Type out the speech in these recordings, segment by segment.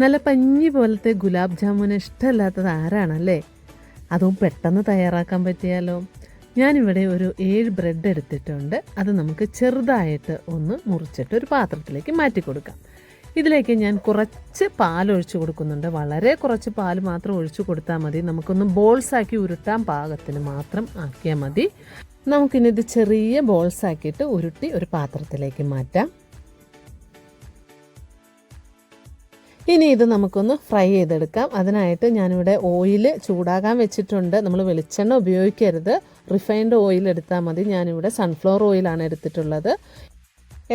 നല്ല പഞ്ഞി പോലത്തെ ഗുലാബ് ജാമുൻ ഇഷ്ടമല്ലാത്തത് ആരാണല്ലേ? അതും പെട്ടെന്ന് തയ്യാറാക്കാൻ പറ്റിയാലോ? ഞാനിവിടെ ഒരു ഏഴ് ബ്രെഡ് എടുത്തിട്ടുണ്ട്. അത് നമുക്ക് ചെറുതായിട്ട് ഒന്ന് മുറിച്ചിട്ട് ഒരു പാത്രത്തിലേക്ക് മാറ്റി കൊടുക്കാം. ഇതിലേക്ക് ഞാൻ കുറച്ച് പാൽ ഒഴിച്ചു കൊടുക്കുന്നുണ്ട്. വളരെ കുറച്ച് പാൽ മാത്രം ഒഴിച്ചു കൊടുത്താൽ മതി. നമുക്കൊന്ന് ബോൾസ് ആക്കി ഉരുട്ടാൻ പാകത്തിന് മാത്രം ആക്കിയാൽ മതി. നമുക്കിനിത് ചെറിയ ബോൾസ് ആക്കിയിട്ട് ഉരുട്ടി ഒരു പാത്രത്തിലേക്ക് മാറ്റാം. ഇനി ഇത് നമുക്കൊന്ന് ഫ്രൈ ചെയ്തെടുക്കാം. അതിനായിട്ട് ഞാനിവിടെ ഓയിൽ ചൂടാകാൻ വെച്ചിട്ടുണ്ട്. നമ്മൾ വെളിച്ചെണ്ണ ഉപയോഗിക്കരുത്. റിഫൈൻഡ് ഓയിൽ എടുത്താൽ മതി. ഞാനിവിടെ സൺഫ്ലവർ ഓയിലാണ് എടുത്തിട്ടുള്ളത്.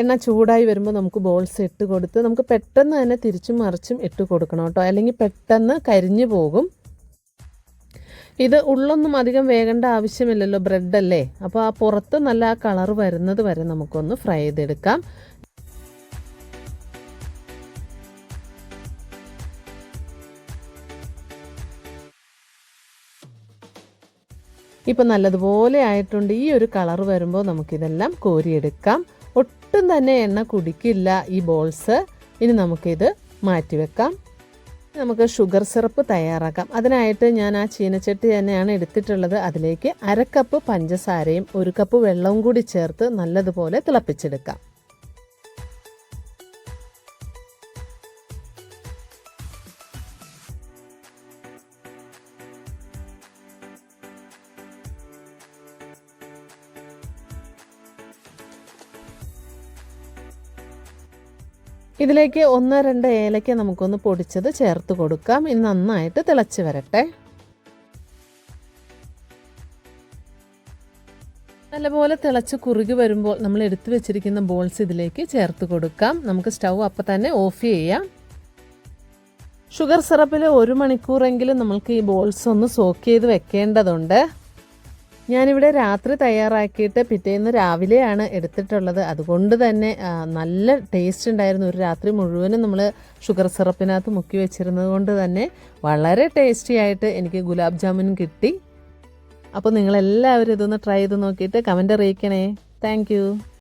എണ്ണ ചൂടായി വരുമ്പോൾ നമുക്ക് ബോൾസ് ഇട്ട് കൊടുത്ത് നമുക്ക് പെട്ടെന്ന് തന്നെ തിരിച്ചും മറിച്ചും ഇട്ട് കൊടുക്കണം കേട്ടോ. അല്ലെങ്കിൽ പെട്ടെന്ന് കരിഞ്ഞു പോകും. ഇത് ഉള്ളൊന്നും അധികം വേകേണ്ട ആവശ്യമില്ലല്ലോ. ബ്രെഡല്ലേ അപ്പോൾ ആ പുറത്ത് നല്ല കളർ വരുന്നത് വരെ നമുക്കൊന്ന് ഫ്രൈ ചെയ്തെടുക്കാം. ഇപ്പം നല്ലതുപോലെ ആയിട്ടുണ്ട്. ഈ ഒരു കളർ വരുമ്പോൾ നമുക്കിതെല്ലാം കോരിയെടുക്കാം. ഒട്ടും തന്നെ എണ്ണ കുടിക്കില്ല ഈ ബോൾസ്. ഇനി നമുക്കിത് മാറ്റിവെക്കാം. നമുക്ക് ഷുഗർ സിറപ്പ് തയ്യാറാക്കാം. അതിനായിട്ട് ഞാൻ ആ ചീനച്ചട്ടി തന്നെയാണ് എടുത്തിട്ടുള്ളത്. അതിലേക്ക് അര കപ്പ് പഞ്ചസാരയും ഒരു കപ്പ് വെള്ളവും കൂടി ചേർത്ത് നല്ലതുപോലെ തിളപ്പിച്ചെടുക്കാം. ഇതിലേക്ക് ഒന്ന് രണ്ട് ഏലയ്ക്ക നമുക്കൊന്ന് പൊടിച്ചത് ചേർത്ത് കൊടുക്കാം. ഇത് നന്നായിട്ട് തിളച്ച് വരട്ടെ. നല്ലപോലെ തിളച്ച് കുറുകി വരുമ്പോൾ നമ്മൾ എടുത്തു വെച്ചിരിക്കുന്ന ബോൾസ് ഇതിലേക്ക് ചേർത്ത് കൊടുക്കാം. നമുക്ക് സ്റ്റൗ അപ്പം തന്നെ ഓഫ് ചെയ്യാം. ഷുഗർ സിറപ്പിൽ ഒരു മണിക്കൂറെങ്കിലും നമ്മൾക്ക് ഈ ബോൾസ് ഒന്ന് സോക്ക് ചെയ്ത് വെക്കേണ്ടതുണ്ട്. ഞാനിവിടെ രാത്രി തയ്യാറാക്കിയിട്ട് പിറ്റേന്ന് രാവിലെയാണ് എടുത്തിട്ടുള്ളത്. അതുകൊണ്ട് തന്നെ നല്ല ടേസ്റ്റ് ഉണ്ടായിരുന്നു. ഒരു രാത്രി മുഴുവനും നമ്മൾ ഷുഗർ സിറപ്പിനകത്ത് മുക്കി വെച്ചിരുന്നത് കൊണ്ട് തന്നെ വളരെ ടേസ്റ്റി ആയിട്ട് എനിക്ക് ഗുലാബ് ജാമുൻ കിട്ടി. അപ്പോൾ നിങ്ങളെല്ലാവരും ഇതൊന്ന് ട്രൈ ചെയ്ത് നോക്കിയിട്ട് കമന്റ് അറിയിക്കണേ. താങ്ക്